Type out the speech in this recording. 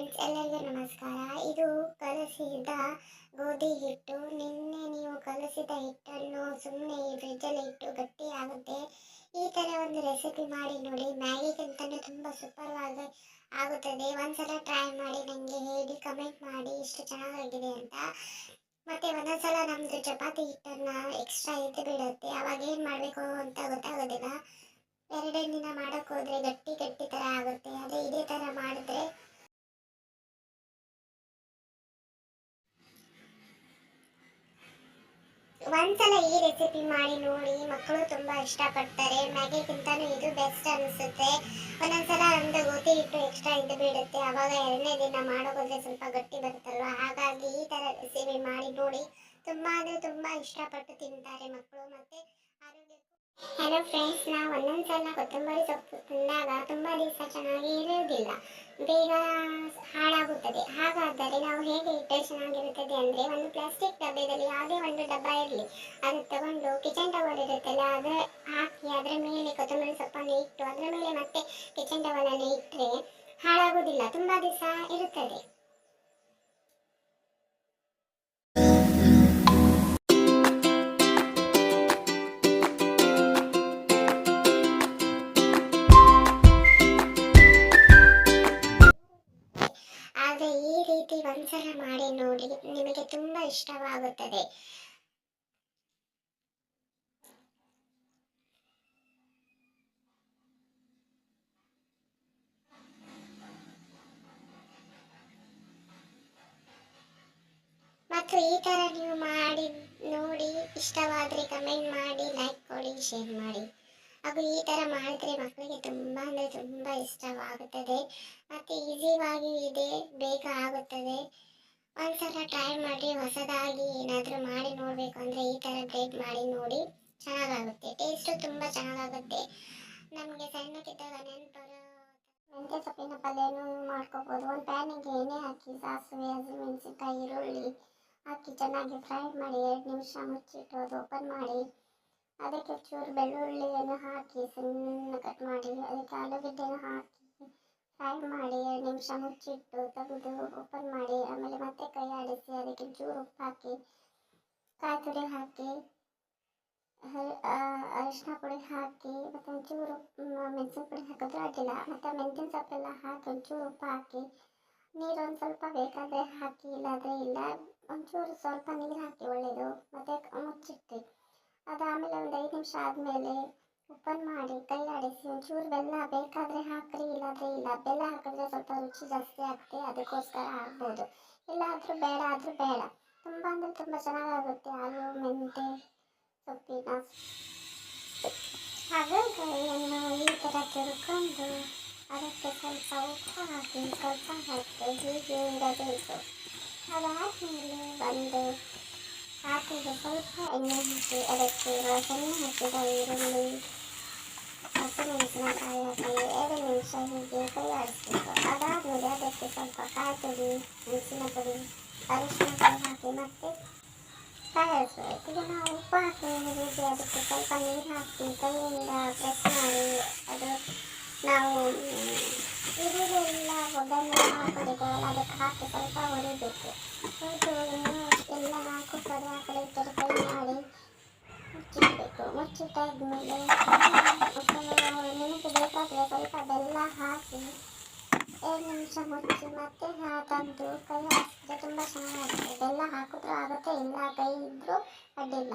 Friends, ಎಲ್ಲರಿಗೂ ನಮಸ್ಕಾರ. ಇದು ಕಲಸಿದ ಗೋಧಿ ಹಿಟ್ಟು. ನಿನ್ನೆ ನೀವು ಕಲಸಿದ ಹಿಟ್ಟನ್ನು ಸುಮ್ಮನೆ ಈ ಫ್ರಿಡ್ಜಲ್ಲಿ ಇಟ್ಟು ಗಟ್ಟಿ ಆಗುತ್ತೆ ಈ ಥರ ಒಂದು ರೆಸಿಪಿ ಮಾಡಿ ನೋಡಿ. ಮ್ಯಾಗಿಗಿಂತಲೂ ತುಂಬ ಸೂಪರ್ವಾಗಿ ಆಗುತ್ತದೆ. ಒಂದ್ಸಲ ಟ್ರೈ ಮಾಡಿ ನನಗೆ ಹೇಳಿ ಕಮೆಂಟ್ ಮಾಡಿ ಇಷ್ಟು ಚೆನ್ನಾಗಾಗಿದೆ ಅಂತ. ಮತ್ತು ಒಂದೊಂದ್ಸಲ ನಮ್ಮದು ಚಪಾತಿ ಹಿಟ್ಟನ್ನು ಎಕ್ಸ್ಟ್ರಾ ಎದ್ದು ಬಿಡುತ್ತೆ. ಅವಾಗ ಏನು ಮಾಡಬೇಕು ಅಂತ ಗೊತ್ತಾಗೋದಿಲ್ಲ. ಎರಡನೇ ದಿನ ಮಾಡೋಕ್ಕೋದ್ರೆ ಗಟ್ಟಿ ಗಟ್ಟಿ ಥರ ಆಗುತ್ತೆ. ಅದೇ ಇದೇ ಥರ ಮಾಡಿದ್ರೆ ಒಂದ್ಸಲ ಈ ರೆಸಿಪಿ ಮಾಡಿ ನೋಡಿ, ಮಕ್ಕಳು ತುಂಬಾ ಇಷ್ಟಪಡ್ತಾರೆ. ಮ್ಯಾಗಿಗಿಂತನೂ ಇದು ಬೆಸ್ಟ್ ಅನಿಸುತ್ತೆ. ಒಂದೊಂದ್ಸಲ ಒಂದು ಗೋಧಿ ಹಿಟ್ಟು ಎಕ್ಸ್ಟ್ರಾ ಇದ್ದು ಬಿಡುತ್ತೆ ಅವಾಗ ಎರಡನೇ ದಿನ ಮಾಡೋಕೋದ್ರೆ ಸ್ವಲ್ಪ ಗಟ್ಟಿ ಬರುತ್ತಲ್ವ? ಹಾಗಾಗಿ ಈ ತರ ರೆಸಿಪಿ ಮಾಡಿ ನೋಡಿ. ತುಂಬಾ ಅಂದ್ರೆ ತುಂಬಾ ಇಷ್ಟಪಟ್ಟು ತಿಂತಾರೆ ಮಕ್ಕಳು. ಮತ್ತೆ ಹಲೋ ಫ್ರೆಂಡ್ಸ್ ನಾವು ಒಂದೊಂದ್ಸಲ ಕೊತ್ತಂಬರಿ ಸೊಪ್ಪು ತಿಂದಾಗ ತುಂಬ ದಿವಸ ಚೆನ್ನಾಗಿ ಇರುವುದಿಲ್ಲ ಬೇಗ ಹಾಳಾಗುತ್ತದೆ. ಹಾಗಾದರೆ ನಾವು ಹೇಗೆ ಇಟ್ಟರೆ ಚೆನ್ನಾಗಿರುತ್ತದೆ ಅಂದರೆ ಒಂದು ಪ್ಲಾಸ್ಟಿಕ್ ಡಬ್ಬದಲ್ಲಿ ಯಾವುದೇ ಒಂದು ಡಬ್ಬ ಇರಲಿ, ಅದು ತಗೊಂಡು ಕಿಚನ್ ಟವಲ್ ಇರುತ್ತಲ್ಲ, ಅದು ಹಾಕಿ ಅದರ ಮೇಲೆ ಕೊತ್ತಂಬರಿ ಸೊಪ್ಪನ್ನು ಇಟ್ಟು, ಅದರ ಮೇಲೆ ಮತ್ತೆ ಕಿಚನ್ ಟವಲನ್ನು ಇಟ್ಟರೆ ಹಾಳಾಗುವುದಿಲ್ಲ, ತುಂಬ ದಿವಸ ಇರುತ್ತದೆ. ಒಂದ್ಸಲ ಮಾಡಿ ನೋಡಿ, ನಿಮಗೆ ತುಂಬಾ ಇಷ್ಟವಾಗುತ್ತದೆ. ಮತ್ತು ಈ ತರ ನೀವು ಮಾಡಿ, ನೋಡಿ, ಇಷ್ಟವಾದ್ರೆ ಕಮೆಂಟ್ ಮಾಡಿ ಲೈಕ್ ಕೊಡಿ ಶೇರ್ ಮಾಡಿ. ಹಾಗೂ ಈ ಥರ ಮಾಡಿದ್ರೆ ಮಕ್ಕಳಿಗೆ ತುಂಬ ಅಂದರೆ ತುಂಬ ಇಷ್ಟವಾಗುತ್ತದೆ. ಮತ್ತು ಈಸಿಯಾಗಿ ಇದೆ, ಬೇಗ ಆಗುತ್ತದೆ. ಒಂದ್ಸಲ ಟ್ರೈ ಮಾಡಿ ಹೊಸದಾಗಿ ಏನಾದರೂ ಮಾಡಿ ನೋಡಬೇಕು ಅಂದರೆ ಈ ಥರ ಬ್ರೆಡ್ ಮಾಡಿ ನೋಡಿ ಚೆನ್ನಾಗಾಗುತ್ತೆ. ಟೇಸ್ಟು ತುಂಬ ಚೆನ್ನಾಗಾಗುತ್ತೆ. ನಮಗೆ ಸಣ್ಣಕ್ಕಿದ್ದಾಗ ನೆನಪರು ಮೆಂತ್ಯ ಸೊಪ್ಪಿನ ಪಲ್ಯನೂ ಮಾಡ್ಕೋಬೋದು. ಒಂದು ಪ್ಯಾನಿಗೆ ಎಣ್ಣೆ ಹಾಕಿ, ಸಾಸಿವೆ ಹಸಿಮೆಣಸಿನ್ಕಾಯಿ ಈರುಳ್ಳಿ ಹಾಕಿ ಚೆನ್ನಾಗಿ ಫ್ರೈ ಮಾಡಿ, ಎರಡು ನಿಮಿಷ ಮುಚ್ಚಿಟ್ಟು ಅದು ಓಪನ್ ಮಾಡಿ ಅದಕ್ಕೆ ಚೂರು ಬೆಳ್ಳುಳ್ಳಿಯನ್ನು ಹಾಕಿ ಸಣ್ಣ ಕಟ್ ಮಾಡಿ, ಅದಕ್ಕೆ ಆಲೂಗಡ್ಡೆಯನ್ನು ಹಾಕಿ ಫ್ರೈ ಮಾಡಿ, ಎರಡು ನಿಮಿಷ ಮುಚ್ಚಿಟ್ಟು ತೆಗೆದು ಓಪನ್ ಮಾಡಿ, ಆಮೇಲೆ ಮತ್ತೆ ಕೈ ಆಡಿಸಿ, ಅದಕ್ಕೆ ಚೂರು ಉಪ್ಪು ಹಾಕಿ ಕಾಯಿ ತುರಿ ಹಾಕಿ ಅರಿಶಿನ ಪುಡಿ ಹಾಕಿ, ಮತ್ತು ಒಂಚೂರು ಮೆಣಸಿನ ಪುಡಿ ಹಾಕಿದ್ರೆ ಅಡ್ಡಿಲ್ಲ. ಮತ್ತು ಮೆಂತ್ಯನ ಸೊಪ್ಪೆಲ್ಲ ಹಾಕಿ ಒಂಚೂರು ಉಪ್ಪು ಹಾಕಿ, ನೀರು ಒಂದು ಸ್ವಲ್ಪ ಬೇಕಾದರೆ ಹಾಕಿ, ಇಲ್ಲಾದರೆ ಇಲ್ಲ, ಒಂಚೂರು ಸ್ವಲ್ಪ ನೀರು ಹಾಕಿ ಒಳ್ಳೆಯದು ಮತ್ತು ಮುಚ್ಚಿಟ್ಟು ಅದಾದಮೇಲೆ ಒಂದು ಐದು ನಿಮಿಷ ಆದಮೇಲೆ ಓಪನ್ ಮಾಡಿ, ಕೈ ಆಡಿಸಿ, ಒಂಚೂರು ಬೆಲ್ಲ ಬೇಕಾದರೆ ಹಾಕ್ರಿ, ಇಲ್ಲಾದರೆ ಇಲ್ಲ. ಬೆಲ್ಲ ಹಾಕಿದ್ರೆ ಸ್ವಲ್ಪ ರುಚಿ ಜಾಸ್ತಿ ಆಗುತ್ತೆ, ಅದಕ್ಕೋಸ್ಕರ ಹಾಕ್ಬೋದು. ಇಲ್ಲಾದರೂ ಬೇಡ, ಆದರೂ ಬೇಡ. ತುಂಬ ಅಂದರೆ ತುಂಬ ಚೆನ್ನಾಗಾಗುತ್ತೆ. ಆಲೂ ಮೆಂತೆ ಸೊಪ್ಪಿನ ಹಾಗಲಕಾಯಿಯನ್ನು ಈ ಥರ ತಿಳ್ಕೊಂಡು ಅದಕ್ಕೆ ಸ್ವಲ್ಪ ಉಪ್ಪು ಹಾಕಿ, ಸ್ವಲ್ಪ ಹಾಕಿ, ಹೀಗೆ ಇಡಬೇಕು ಅದಾದಮೇಲೆ ಒಂದು ಹಾಕಿದ ಸ್ವಲ್ಪ ಎಣ್ಣೆ ಹಾಕಿ ಅದಕ್ಕೆ ಸಣ್ಣ ಹಾಕಿದ ಈರುಳ್ಳಿ ಹಸಿಮೆಣಸಿನಕಾಯಿ ಹಾಕಿ ಎರಡು ನಿಮಿಷ ಹೀಗೆ ಕೈ ಆಡಿಸ್ಬೇಕು ಅದಾದಮೇಲೆ ಅದಕ್ಕೆ ಸ್ವಲ್ಪ ಕಾಯಿ ಪುಡಿ ಮೆಣಸಿನ ಪುಡಿ ಅರಿಶಿನ ಕಾಯಿ ಹಾಕಿ ಮತ್ತೆ ಕಾಯಿಸಬೇಕು ಈಗ ನಾವು ಉಪ್ಪು ಹಾಕಿ ಹೀಗೆ ಅದಕ್ಕೆ ಸ್ವಲ್ಪ ನೀರು ಹಾಕಿ ಕೈಯಿಂದ ಪ್ರೆಸ್ ಮಾಡಿ ಅದು ನಾವು ಈರುಳ್ಳಿ ಎಲ್ಲ ಒಗ್ಗರಣೆ ಹಾಕೊಂಡಿದ್ದೇವಲ್ಲ ಅದಕ್ಕೆ ಹಾಕಿ ಸ್ವಲ್ಪ ಹೊಡಿಬೇಕು ಹೊಡೆದು ಎಲ್ಲ ನಾಲ್ಕು ಕಡೆ ಆ ಕಡೆ ಈ ಕಡೆ ಕೈ ಮಾಡಿ ಮುಚ್ಚಿಡಬೇಕು ಮುಚ್ಚಿಟ್ಟಾದ್ಮೇಲೆ ನಿಮಗೆ ಬೇಕಾದರೆ ಸ್ವಲ್ಪ ಬೆಲ್ಲ ಹಾಕಿ ಎರಡು ನಿಮಿಷ ಮುಚ್ಚಿ ಮತ್ತೆ ತಂದು ಕೈ ಹಾಕಿದ್ರೆ ತುಂಬ ಚೆನ್ನಾಗಿರುತ್ತೆ ಬೆಲ್ಲ ಹಾಕಿದ್ರೂ ಆಗುತ್ತೆ ಇಲ್ಲ ಕೈ ಇದ್ದರೂ ಅಡ್ಡಿಲ್ಲ